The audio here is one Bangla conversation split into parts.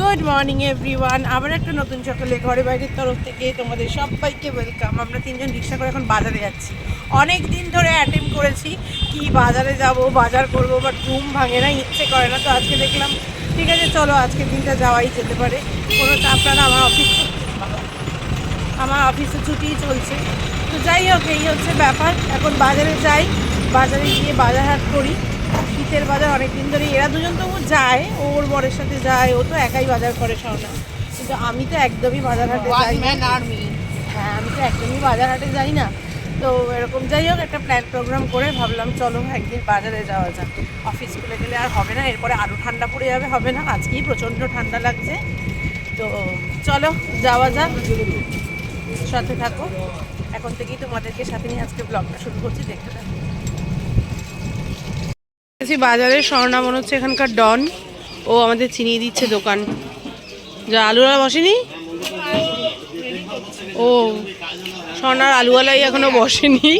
গুড মর্নিং এভরিওয়ান আবার একটা নতুন সকালে ঘরে বাইরের তরফ থেকে তোমাদের সবাইকে ওয়েলকাম আমরা তিনজন রিক্সা করে এখন বাজারে যাচ্ছি। অনেক দিন ধরে অ্যাটেম্প করেছি কি বাজারে যাব, বাজার করব বাট ঘুম ভাঙে না, ইচ্ছে করে না। তো আজকে দেখলাম, ঠিক আছে, চলো আজকের দিনটা যাওয়াই যেতে পারে। কোনো চাপ না আমার অফিস আমার অফিসে ছুটিই চলছে। তো যাই হোক, এই হচ্ছে ব্যাপার। এখন বাজারে যাই, বাজারে গিয়ে বাজার হাট করি। শীতের বাজার অনেক দিন ধরে এরা দুজন তো ও যায় ওর বরের সাথে যায় ও তো একাই বাজার করে সওনা কিন্তু আমি তো একদমই বাজার হাটে যাই না। হ্যাঁ আমি তো একদমই বাজার হাটে যাই না। তো এরকম যাই হোক একটা প্ল্যান প্রোগ্রাম করে ভাবলাম চলো একদিন বাজারে যাওয়া যাক। অফিস খুলে গেলে আর হবে না এরপরে আরও ঠান্ডা পড়ে যাবে হবে না। আজকেই প্রচণ্ড ঠান্ডা লাগছে। তো চলো যাওয়া যাক। সাথে থাকো। এখন থেকেই তোমাদেরকে সাথে নিয়ে আজকে ব্লগটা শুরু করছি দেখতে থাকো। আছি বাজারে স্বর্ণা মনে হচ্ছে এখানকার ডন। ও আমাদের চিনিয়ে দিচ্ছে দোকান। যা আলুওয়ালা বসেনি? ও স্বর্ণার আলুওয়ালাই এখনও বসেনি।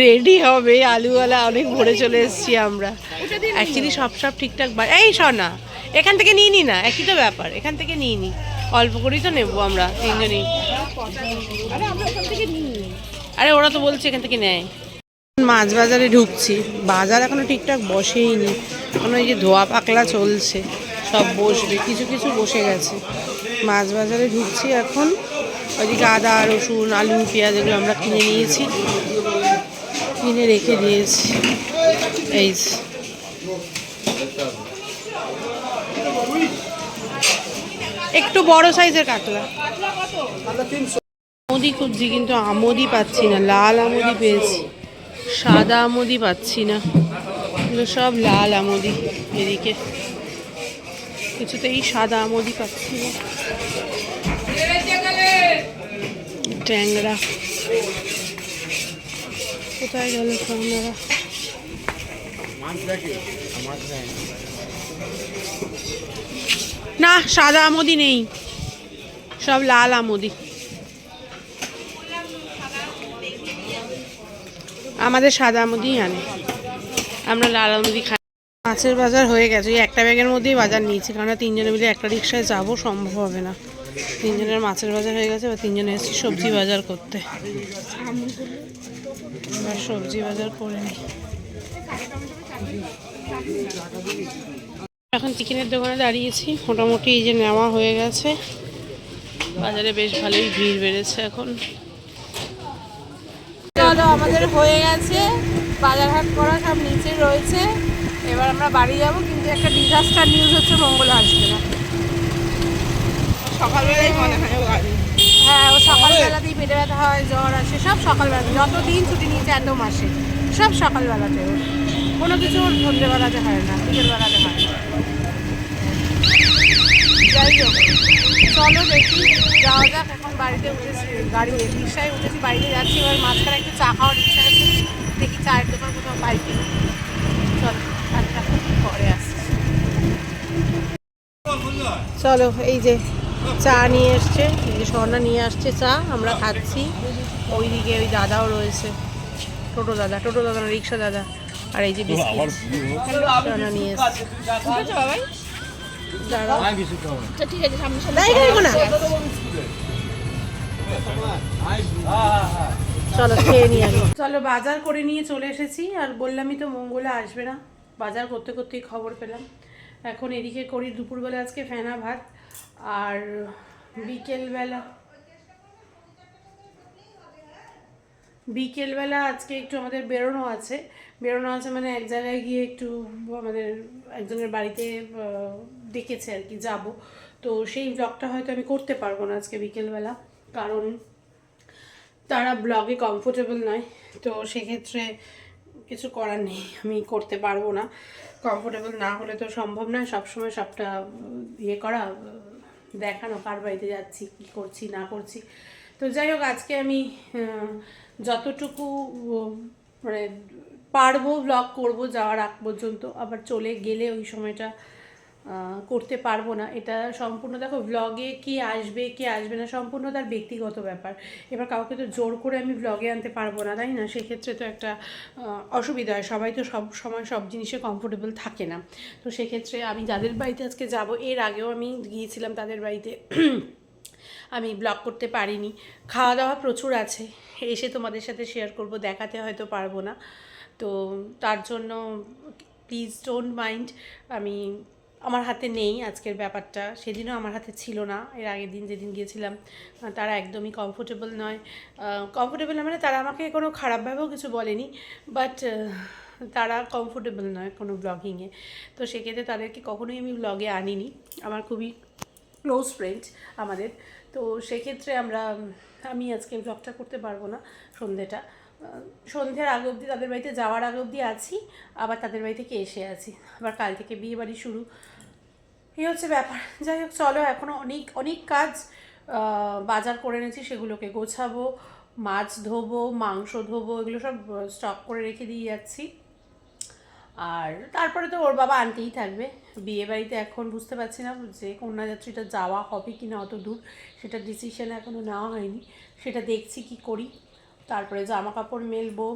রেডি হবে আলুওয়ালা অনেক ভরে চলে এসেছি আমরা। অ্যাকচুয়ালি সব সব ঠিকঠাক এই স্বর্ণা এখান থেকে নিয়ে নি না একই তো ব্যাপার এখান থেকে নিয়ে নি। অল্প করেই তো নেব আমরা তিনজনই। আরে ওরা তো বলছে এখান থেকে নেয়। মাছ বাজারে ঢুকছি। বাজার এখনও ঠিকঠাক বসেই নি এখন ওই যে ধোয়া পাকলা চলছে। সব বসবে। কিছু কিছু বসে গেছে। মাছ বাজারে ঢুকছি এখন। ওইদিকে আদা, রসুন, আলু, পেঁয়াজ এগুলো আমরা কিনে নিয়েছি। কিনে রেখে দিয়েছি। এই একটু বড় সাইজের কাতলা। আমদি খুঁজছি, কিন্তু আমদি পাচ্ছি না। লাল আমদি পেয়েছি। সাদা আমদি পাচ্ছি না। এগুলো সব লাল আমদি এদিকে। কিছুতেই সাদা আমদি পাচ্ছি না। ট্যাংরা। কোথায় গেল ট্যাংরা? না, সাদা আমদি নেই। সব লাল আমদি আমাদের সাদা আমদিই আনে। আমরা লাল আমদি খাই। মাছের বাজার হয়ে গেছে। ওই একটা ব্যাগের মধ্যেই বাজার নিয়েছি। কারণ তিনজনে মিলে একটা রিক্সায় যাব, সম্ভব হবে না। তিনজনের মাছের বাজার হয়ে গেছে। এবার তিনজনে এসেছি সবজি বাজার করতে। এবার সবজি বাজার করে নিই। এখন চিকেনের দোকানে দাঁড়িয়েছি। মোটামুটি এই যে নেওয়া হয়ে গেছে। বাজারে বেশ ভালোই ভিড় বেড়েছে এখন। চলো আমাদের হয়ে গেছে। বাজার হাট করা সব নিচে রয়েছে। এবার আমরা বাড়ি যাব কিন্তু একটা ডিজাস্টার নিউজ হচ্ছে মঙ্গল আসবে না সকালবেলায় মনে হয় হ্যাঁ ও সকালবেলাতেই পেটে ব্যথা হয় জ্বর আসে সব সকালবেলা যত দিন ছুটি নিয়েছে এত মাসে সব সকালবেলাতে। কোনো কিছু ওর সন্ধ্যেবেলাতে হয় না বিকেলবেলাতে হয় না। যাই হোক চলো দেখি যাওয়া যাক এখন বাড়িতে উঠেছি গাড়ি রিক্সায় উঠেছি বাড়িতে যাচ্ছি এবার মাঝখানে একটু চা খাওয়ার ইচ্ছা আছে দেখি চায়ের দোকান কোথাও পাই কিনা। চলো আচ্ছা পরে আসছি। চলো এই যে চা নিয়ে এসছে এই যে স্বর্ণা নিয়ে আসছে চা আমরা খাচ্ছি। ওইদিকে ওই দাদাও রয়েছে টোটো দাদা টোটো দাদা রিক্সা দাদা আর এই যে বিস্কিট। স্বর্ণা নিয়ে এসছে। দাঁড়াও। না। চলো। খেয়ে নিয়ে আগে চলো বাজার করে নিয়ে চলে এসেছি। আর বললামই তো মঙ্গলে আসবে না। বাজার করতে করতেই খবর পেলাম। এখন এদিকে করি দুপুরবেলা আজকে ফেনা ভাত। আর বিকেলবেলা বিকেলবেলা আজকে একটু আমাদের বেরোনো আছে। বেরোনো আছে মানে এক জায়গায় গিয়ে একটু আমাদের একজনের বাড়িতে ডেকেছে আর কি, যাব। তো সেই ব্লগটা হয়তো আমি করতে পারব না আজকে বিকেলবেলা, কারণ তারা ব্লগে কমফোর্টেবল নয়। তো সেক্ষেত্রে কিছু করার নেই, আমি করতে পারব না। কমফোর্টেবল না হলে তো সম্ভব নয়, সবসময় সবটা ইয়ে করা, দেখানো, কার বাড়িতে যাচ্ছি, কী করছি, না করছি। তো যাই হোক, আজকে আমি যতটুকু মানে পারব ব্লগ করব, যাওয়ার আগ পর্যন্ত, আবার চলে গেলে ওই সময়টা করতে পারব না। এটা সম্পূর্ণ দেখো ব্লগে কি আসবে কি আসবে না সম্পূর্ণ তার ব্যক্তিগত ব্যাপার। এবার কাউকে তো জোর করে আমি ব্লগে আনতে পারব না, তাই না? সেক্ষেত্রে তো একটা অসুবিধা হয়। সবাই তো সব সময় সব জিনিসে কমফোর্টেবল থাকে না। তো সেক্ষেত্রে আমি যাদের বাড়িতে আজকে যাব, এর আগেও আমি গিয়েছিলাম তাদের বাড়িতে। আমি ব্লগ করতে পারিনি। খাওয়া দাওয়া প্রচুর আছে। এসে তোমাদের সাথে শেয়ার করব, দেখাতে হয়তো পারব না। তো তার জন্য প্লিজ ডোন্ট মাইন্ড আমি আমার হাতে নেই আজকের ব্যাপারটা। সেদিনও আমার হাতে ছিল না। এর আগের দিন যেদিন গিয়েছিলাম তারা একদমই কমফোর্টেবল নয়। কমফোর্টেবল না মানে তারা আমাকে কোনো খারাপভাবেও কিছু বলেনি বাট তারা কমফোর্টেবল নয় কোনো ব্লগিংয়ে তো সেক্ষেত্রে তাদেরকে কখনোই আমি ব্লগে আনিনি। আমার খুবই ক্লোজ ফ্রেন্ড আমাদের। তো সেক্ষেত্রে আমরা, আমি আজকে ব্লগটা করতে পারব না সন্ধ্যেটা সন্ধ্যার আগে অবধি তাদের বাড়িতে যাওয়ার আগে অবধি আছি, আবার তাদের বাড়ি থেকে এসে আছি। আবার কাল থেকে বিয়ে বাড়ি শুরু। এই হচ্ছে ব্যাপার। যাই হোক, চলো এখনও অনেক অনেক কাজ বাজার করে এনেছি, সেগুলোকে গোছাবো, মাছ ধোবো, মাংস ধোবো, এগুলো সব স্টক করে রেখে দিয়ে যাচ্ছি। আর তারপরে তো ওর বাবা আনতেই থাকবে। বিয়ে বাড়িতে এখন বুঝতে পারছি না যে কন্যাযাত্রীটা যাওয়া হবে কি না অত দূর। সেটা ডিসিশন এখনও নেওয়া হয়নি। সেটা দেখছি কি করি। তারপরে জামা কাপড় মেলবো,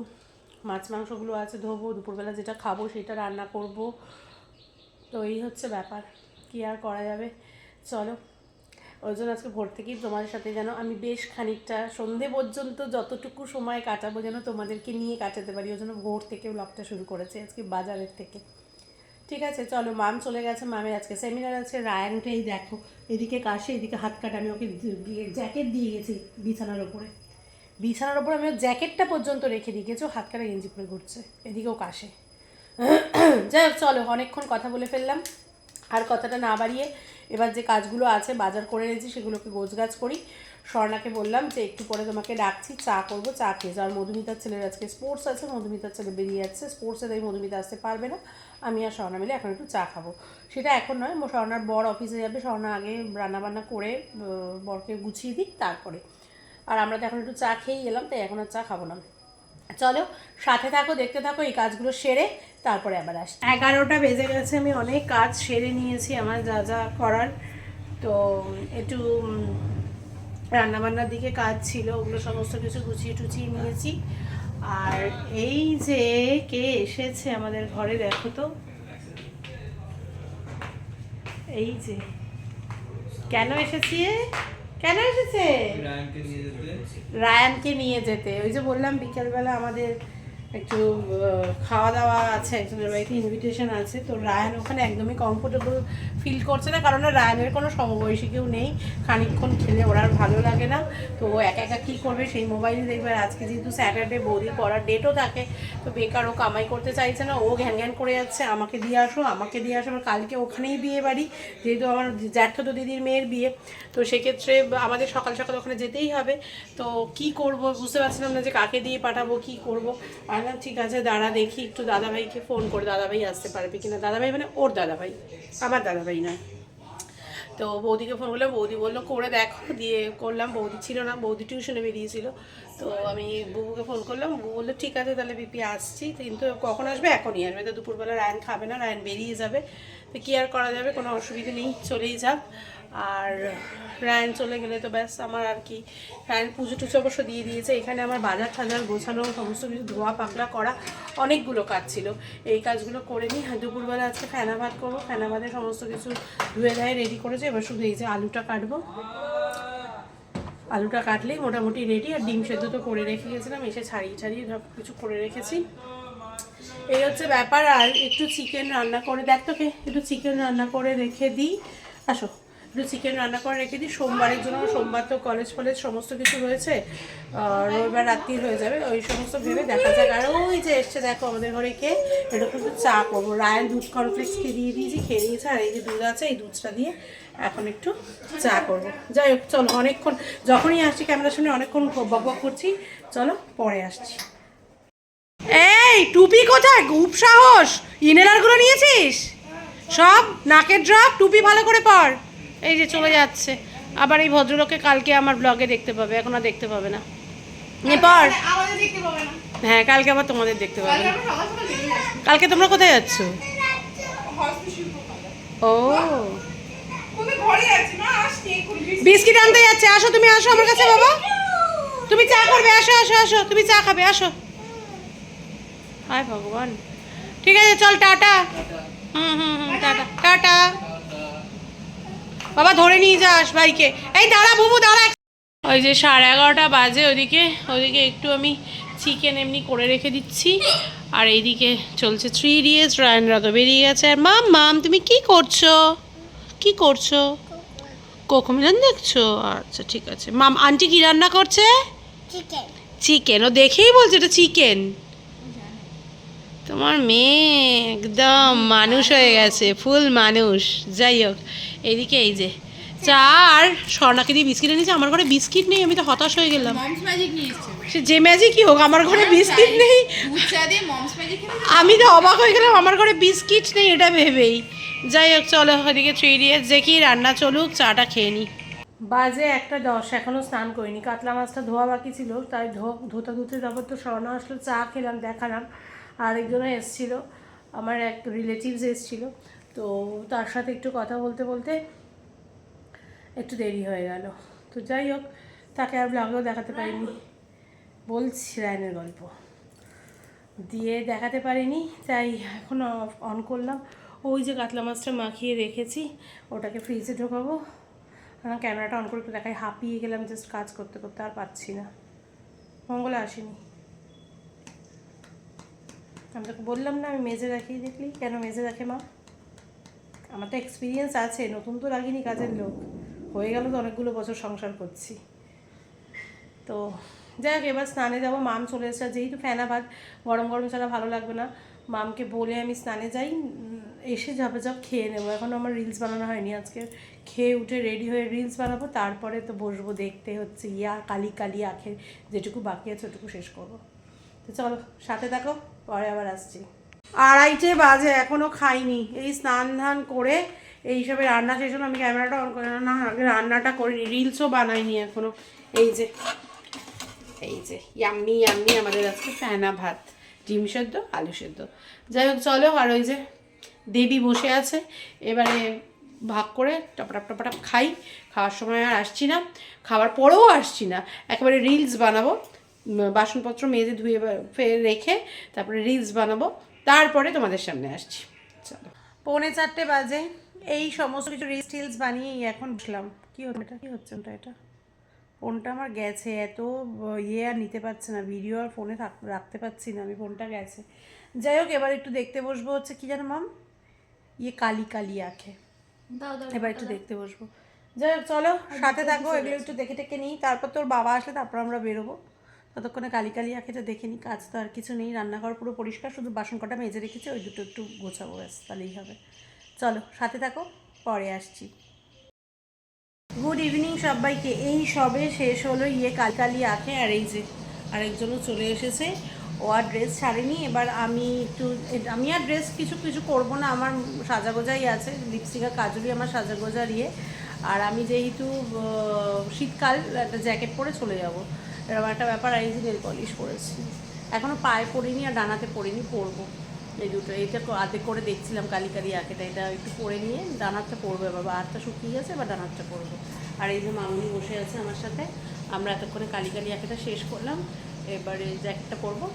মাছ মাংসগুলো আছে ধোবো, দুপুরবেলা যেটা খাব সেটা রান্না করব। তো এই হচ্ছে ব্যাপার। কি আর করা যাবে? চলো। ওই জন্য আজকে ভোর থেকেই তোমাদের সাথে যেন আমি বেশ খানিকটা সন্ধে পর্যন্ত যতটুকু সময় কাটাবো যেন তোমাদেরকে নিয়ে কাটাতে পারি। ওই জন্য ভোর থেকে ব্লগটা শুরু করেছি আজকে বাজারের থেকে। ঠিক আছে, চলো। মাম চলে গেছে। মামের আজকে সেমিনার আছে। রায়ানটাই দেখো, এদিকে কাশে, এদিকে হাত কাটা। আমি ওকে জ্যাকেট দিয়ে গেছি বিছানার ওপরে বিছানার ওপরে আমি ওর জ্যাকেটটা পর্যন্ত রেখে দিয়ে গেছি, ও হাত কাটা গেঞ্জি পরে ঘুরছে। এদিকেও কাশে। যাই চলো। অনেকক্ষণ কথা বলে ফেললাম। আর কথাটা না বাড়িয়ে এবার যে কাজগুলো আছে, বাজার করে এনেছি, সেগুলোকে গোছগাছ করি। স্বর্ণাকে বললাম যে একটু পরে তোমাকে ডাকছি, চা করব, চা খেয়ে যাও। আর মধুমিতার ছেলের আজকে স্পোর্টস আছে, মধুমিতার ছেলে বেরিয়ে যাচ্ছে। স্পোর্টসে তাই মধুমিতা আসতে পারবে না। আমি আর স্বর্ণা মিলে এখন একটু চা খাব। সেটা এখন নয় স্বর্ণার বর অফিসে যাবে। স্বর্ণা আগে রান্নাবান্না করে বরকে গুছিয়ে দিক, তারপরে। আর আমরা তো এখন একটু চা খেয়েই এলাম তাই এখন আর চা খাব না চলো, সাথে থাকো, দেখতে থাকো, এই কাজগুলো সেরে তারপরে আবার আসি এগারোটা বেজে গেছে, আমি অনেক কাজ সেরে নিয়েছি আমার যা যা করার। তো, একটু রান্নাবান্নার দিকে কাজ ছিল, ওগুলো সমস্ত কিছু গুছিয়ে টুচিয়ে নিয়েছি। আর এই যে কে এসেছে আমাদের ঘরে, দেখো তো। এই যে, কেন এসেছি? কেন এসেছে? রায়ানকে নিয়ে যেতে। রায়ানকে নিয়ে যেতে। ওই যে বললাম বিকেলবেলা আমাদের একটু খাওয়া দাওয়া আছে, একজনের বাড়িতে ইনভিটেশন আছে, তো রায়ান ওখানে একদমই কমফোর্টেবল ফিল করছে না, কারণ রায়ানের কোনো সমবয়সী কেউ নেই, খানিকক্ষণ খেলে ওর আর ভালো লাগে না, তো একা একা কী করবে সেই মোবাইলে দেখবে। আজকে যেহেতু স্যাটারডে বৌদির পড়ার ডেটও থাকে, তো বেকার ও কামাই করতে চাইছে না, ও ঘ্যান ঘ্যান করে যাচ্ছে, আমাকে দিয়ে আসো, আমাকে দিয়ে আসো, আবার কালকে ওখানেই বিয়ে বাড়ি, যেহেতু আমার জ্যাঠতো দিদির মেয়ের বিয়ে, তো সেক্ষেত্রে আমাদের সকাল সকাল ওখানে যেতেই হবে, তো কি করব বুঝতে পারছিলাম না যে কাকে দিয়ে পাঠাবো, কি করব, আর না ঠিক আছে, দাঁড়া দেখি, একটু দাদাভাইকে ফোন করে দাদাভাই আসতে পারবে কিনা। দাদাভাই মানে ওর দাদাভাই, আমার দাদাভাই নয়। তো বৌদিকে ফোন করলাম, বৌদি বলল, করে দেখো। দিয়ে করলাম, বৌদি ছিল না, বৌদি টিউশনে বেরিয়েছিল। তো আমি বুবুকে ফোন করলাম, বুবু বলল, ঠিক আছে তাহলে বিপি আসছি। কিন্তু কখন আসবে? এখনই আসবে। তো দুপুরবেলা রায়ন খাবে না, রায়ন বেরিয়ে যাবে। তো কি আর করা যাবে? কোনো অসুবিধা নেই, চলেই যাক। আর রায়ন চলে গেলে তো ব্যাস আমার আর কি। রায়ন পুজো টুজো অবশ্য দিয়ে দিয়েছে। এখানে আমার বাজার টাজার গোছানো, সমস্ত কিছু ধোয়া পাকলা করা, অনেকগুলো কাজ ছিল। এই কাজগুলো করে নিই। আর দুপুরবেলা আজকে ফেনা ভাত করব। ফেনা ভাতের সমস্ত কিছু ধুয়ে ধায়ে রেডি করেছে। এবার শুধু এই যে আলুটা কাটবো। আলুটা কাটলেই মোটামুটি রেডি আর ডিম সেদ্ধ তো করে রেখে গেছিলাম, এসে ছাড়িয়ে ছাড়িয়ে সব কিছু করে রেখেছি। এই হচ্ছে ব্যাপার, আর একটু চিকেন রান্না করে, দেখ তোকে, একটু চিকেন রান্না করে রেখে দিই। আসো, একটু চিকেন রান্না করে রেখে দিই। সোমবারের জন্য, সোমবার তো কলেজ ফলেজ সমস্ত কিছু রয়েছে রবিবার রাত্রি হয়ে যাবে, ওই সমস্ত ভেবে দেখা যাক। আর ওই যে এসছে, দেখো আমাদের ঘরে কে, এটা কিন্তু চা করব। রায়ন দুধ কনফ্লেক্স খেয়ে দিয়ে দিয়েছি খেয়ে দিয়েছে আর এই যে দুধ আছে, এই দুধটা দিয়ে এখন একটু চা করব। যাই হোক চলো অনেকক্ষণ যখনই আসছি ক্যামেরার সামনে অনেকক্ষণ বক করছি। চলো পরে আসছি। এই টুপি কোথায়? খুব সাহস! ইনেলারগুলো নিয়েছিস? সব নাকের ড্রপ টুপি ভালো করে পর। এই যে চলে যাচ্ছে। আবার এই ভদ্রলোককে কালকে আমার ব্লগে দেখতে পাবে এখন আর দেখতে পাবে না। পর। হ্যাঁ কালকে আবার তোমাদের দেখতে পাবে। কালকে তোমরা কোথায় যাচ্ছ? ও। বিস্কিট আনতে যাচ্ছে, আসো তুমি, আসো আমার কাছে, বাবা। তুমি চা করবে, আসো আসো আসো, তুমি চা খাবে, আসো। হায় ভগবান। ঠিক আছে, চল, টাটা। হুম হুম হুম, টাটা টাটা। বাবা, ধরে নিয়ে যাস ভাইকে। এই, দাঁড়া, বুবু, দাঁড়া। ওই যে সাড়ে এগারোটা বাজে ওদিকে। ওদিকে একটু আমি চিকেন এমনি করে রেখে দিচ্ছি। আর এইদিকে চলছে থ্রি ইডিয়েটস রায়নরা তো বেরিয়ে গেছে। আর মাম মাম, তুমি কি করছ? কি করছ? কোকোমিলন দেখছ? আচ্ছা ঠিক আছে। মাম আন্টি কি রান্না করছে? চিকেন চিকেন ও দেখেই বলছে এটা চিকেন তোমার মেয়ে একদম মানুষ হয়ে গেছে ফুল মানুষ। যাই হোক এদিকে এই যে। চা আর স্বর্ণাকে দিয়ে বিস্কিট এনেছে আমার ঘরে বিস্কিট নেই আমি তো হতাশ হয়ে গেলাম। সে যে ম্যাজিকই হোক আমার ঘরে বিস্কিট নেই। আমি তো অবাক হয়ে গেলাম আমার ঘরে বিস্কিট নেই এটা ভেবেই। যাই হোক চলো ওদিকে থ্রি ইডিয়েটস দেখি, রান্না চলুক, চাটা খেয়ে নিই বাজে একটা দশ এখনও স্নান করিনি। কাতলা মাছটা ধোয়া বাকি ছিল, তাই ধুতে ধুতে তারপর তো স্বর্ণ আসলো, চা খেলাম, দেখালাম। আর একজনও এসছিল, আমার এক রিলেটিভস এসছিল। তো তার সাথে একটু কথা বলতে বলতে একটু দেরি হয়ে গেল। তো যাই হোক তাকে আর ব্লগেও দেখাতে পারিনি। বলছি রায়নের গল্প। দিয়ে দেখাতে পারিনি, তাই এখন অন করলাম। ওই যে কাতলা মাছটা মাখিয়ে রেখেছি, ওটাকে ফ্রিজে ঢোকাবো। ক্যামেরাটা অন করে দেখাই, হাঁপিয়ে গেলাম জাস্ট কাজ করতে করতে আর পাচ্ছি না। মঙ্গলা আসেনি। আমি তোকে বললাম না, আমি মেজে রাখি দেখলি। কেন মেজে রাখে মা? আমার তো এক্সপিরিয়েন্স আছে, নতুন তো লাগিনি কাজের লোক। হয়ে গেল তো অনেকগুলো বছর সংসার করছি। তো যাই হোক, এবার স্নানে যাব। মাম চলে এসেছে যেহেতু ফেনা ভাত গরম গরম ছাড়া ভালো লাগবে না। মামকে বলে আমি স্নানে যাই এসে যাবে যাক খেয়ে নেব। এখন আমার রিলস বানানো হয়নি, আজকে খেয়ে উঠে রেডি হয়ে রিলস বানাবো, তারপরে তো বসবো দেখতে হচ্ছে ইয়া, কালি কালি আখের যেটুকু বাকি আছে ওটুকু শেষ করব। তো চলো, সাথে থাকো, পরে আবার আসছি। আড়াইটে বাজে এখনও খাইনি। এই স্নান ধান করে এই হিসাবে রান্না শেষ হলো, আমি ক্যামেরাটা অন করে না, আগে রান্নাটা করিনি রিলসও বানাইনি এখনও এই যে এই যে ইয়াম্মি ইয়াম্মি আমাদের আজকে ফ্যানা ভাত, ডিম সেদ্ধ, আলু সেদ্ধ। যাই হোক, চলো, আর ওই যে দেবী বসে আছে। এবারে ভাগ করে টপটাপ টপটাপ খাই। খাওয়ার সময় আর আসছি না। খাওয়ার পরেও আসছি না। একেবারে রিলস বানাবো। বাসনপত্র মেজে ধুয়ে রেখে তারপরে রিলস বানাবো। তারপরে তোমাদের সামনে আসছি। চলো। পৌনে চারটে বাজে। এই সমস্ত কিছু রিলস টিলস বানিয়ে এখন বসলাম। কী হচ্ছে এটা? কী হচ্ছে ওটা এটা? ফোনটা আমার গেছে। এত ইয়ে আর নিতে পারছে না। ভিডিও আর ফোনে রাখতে পারছি না। আমি ফোনটা গেছে। যাই হোক, এবার একটু দেখতে বসবো হচ্ছে কি জানো মাম ইয়ে কালি কালি আঁখে এবার একটু দেখতে বসবো। যাই হোক চলো সাথে থাকো এগুলো একটু দেখে টেকে নিই তারপর তোর বাবা আসলে তারপর আমরা বেরোবো। ততক্ষণে কালি কালি আঁখেটা দেখে নিই কাজ তো আর কিছু নেই রান্নাঘর পুরো পরিষ্কার শুধু বাসন কটা মেজে রেখেছি ওই দুটো একটু গোছাবো ব্যাস তাহলেই হবে। চলো সাথে থাকো পরে আসছি। গুড ইভিনিং সবাইকে এই সবে শেষ হলো ইয়ে কালকালি আঁকে আর এই যে আরেকজনও চলে এসেছে। ও আর ড্রেস ছাড়েনি, এবার আমি একটু, আমি আর ড্রেস কিছু কিছু করব না, আমার সাজাগোজাই আছে লিপস্টিক কাজলই আমার সাজাগোজার ইয়ে আর আমি যেহেতু শীতকাল, একটা জ্যাকেট পরে চলে যাব। এরকম একটা ব্যাপার, আর এই যে পলিশ করেছি। এখনও পায়ে পরিনি আর ডানাতে পরিনি পরবো। এই দুটো, এইটা কো- আধে করে দেখছিলাম কালি কালি আঁকেটা, এটা একটু পরে নিয়ে ডানারটা পরবো এবার, বা শুকিয়ে গেছে, এবার ডানারটা পরবো। আর এই যে মামুনি বসে আছে আমার সাথে, আমরা এতক্ষণে কালি কালি আঁকেটা শেষ করলাম, এবারে জ্যাকেটটা পরবো।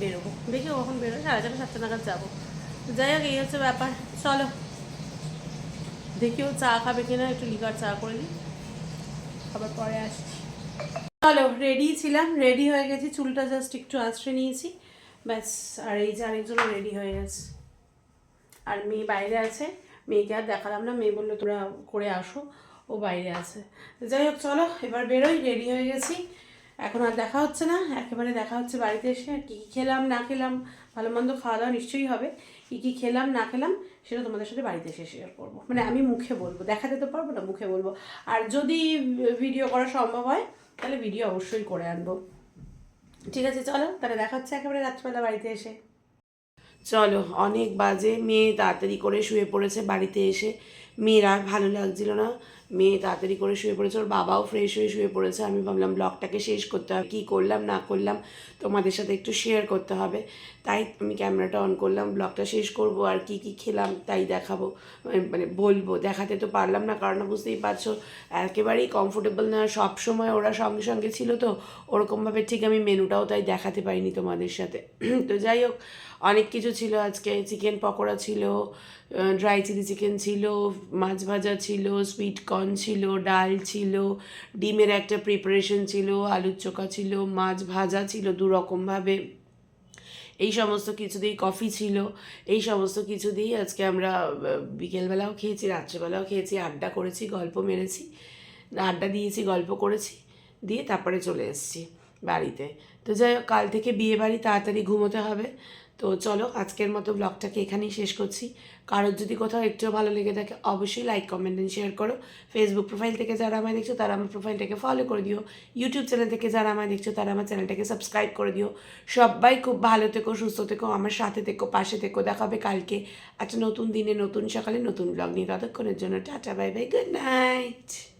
বেরোবো। দেখি কখন বেরোয়, সাড়ে চারটে, সাতটা নাগাদ যাব। যাই হোক, এই হচ্ছে ব্যাপার। চলো। দেখি ও চা খাবে কিনা, একটু লিকার চা করে দিই আবার পরে আসছি। চলো রেডি ছিলাম রেডি হয়ে গেছি। চুলটা জাস্ট একটু আশ্রয় নিয়েছি। ব্যাস, আর এই যে আরেকজনও রেডি হয়ে গেছে। আর মেয়ে বাইরে আছে। মেয়েকে আর দেখালাম না, মেয়ে বলল তোরা করে আসো, ও বাইরে আছে। যাই হোক, চলো, এবার বেরোই রেডি হয়ে গেছি। এখন আর দেখা হচ্ছে না, একেবারে দেখা হচ্ছে বাড়িতে এসে আর কী কী খেলাম, না খেলাম, ভালো মন্দ খাওয়া দাওয়া নিশ্চয়ই হবে, কী কী খেলাম, না খেলাম, সেটা তোমাদের সাথে বাড়িতে এসে শেয়ার করব। মানে আমি মুখে বলব, দেখাতে তো পারব না, মুখে বলব। আর যদি ভিডিও করা সম্ভব হয়, তাহলে ভিডিও অবশ্যই করে আনব। ঠিক আছে, চলো, তাহলে দেখা হচ্ছে একেবারে রাত্রিবেলা বাড়িতে এসে। চলো, অনেক বাজে, মেয়ে তাড়াতাড়ি করে শুয়ে পড়েছে বাড়িতে এসে। মেয়েরা ভালো লাগছিল না। মেয়ে তাড়াতাড়ি করে শুয়ে পড়েছে, ওর বাবাও ফ্রেশ হয়ে শুয়ে পড়েছে। আমি ভাবলাম ব্লগটাকে শেষ করতে হবে। কী করলাম, না করলাম, তোমাদের সাথে একটু শেয়ার করতে হবে। তাই আমি ক্যামেরাটা অন করলাম ব্লগটা শেষ করব, আর কি কি খেলাম তাই দেখাবো। মানে- বলব, দেখাতে তো পারলাম না, কারণ বুঝতেই পারছ, একেবারেই কমফোর্টেবল না। সব সময় ওরা সঙ্গে সঙ্গে ছিল তো, ওরকমভাবে ঠিক আমি মেনুটাও তাই দেখাতে পারিনি তোমাদের সাথে। তো যাই হোক, অনেক কিছু ছিল আজকে। চিকেন পকোড়া ছিল ড্রাই চিলি চিকেন ছিল, মাছ ভাজা ছিল সুইট কর্ন ছিল, ডাল ছিল, ডিমের একটা প্রিপারেশন ছিল, আলুর চোখা ছিল, মাছ ভাজা ছিল দু রকমভাবে এই সমস্ত কিছু দিয়েই কফি ছিল। এই সমস্ত কিছু দিয়েই আজকে আমরা বিকেলবেলাও খেয়েছি, রাত্রেবেলাও খেয়েছি, আড্ডা করেছি, গল্প মেরেছি, আড্ডা দিয়েছি, গল্প করেছি, দিয়ে তারপরে চলে এসেছি। বাড়িতে। তো যাই হোক, কাল থেকে বিয়ে বাড়ি তাড়াতাড়ি ঘুমোতে হবে। তো চলো, আজকের মতো ব্লগটাকে এখানেই শেষ করছি। কারোর যদি কোথাও একটুও ভালো লেগে থাকে, অবশ্যই লাইক কমেন্ট অ্যান্ড শেয়ার করো। ফেসবুক প্রোফাইল থেকে যারা আমায় দেখছ, তারা আমার প্রোফাইলটাকে ফলো করে দিও। ইউটিউব চ্যানেল থেকে যারা আমায় দেখছ, তারা আমার চ্যানেলটাকে সাবস্ক্রাইব করে দিও। সবাই খুব ভালো থেকো, সুস্থ থেকো, আমার সাথে থেকো, পাশে থেকো। দেখাবে কালকে একটা নতুন দিনে, নতুন সকালে, নতুন ব্লগ নিয়ে ততক্ষণের জন্য tata bye bye good night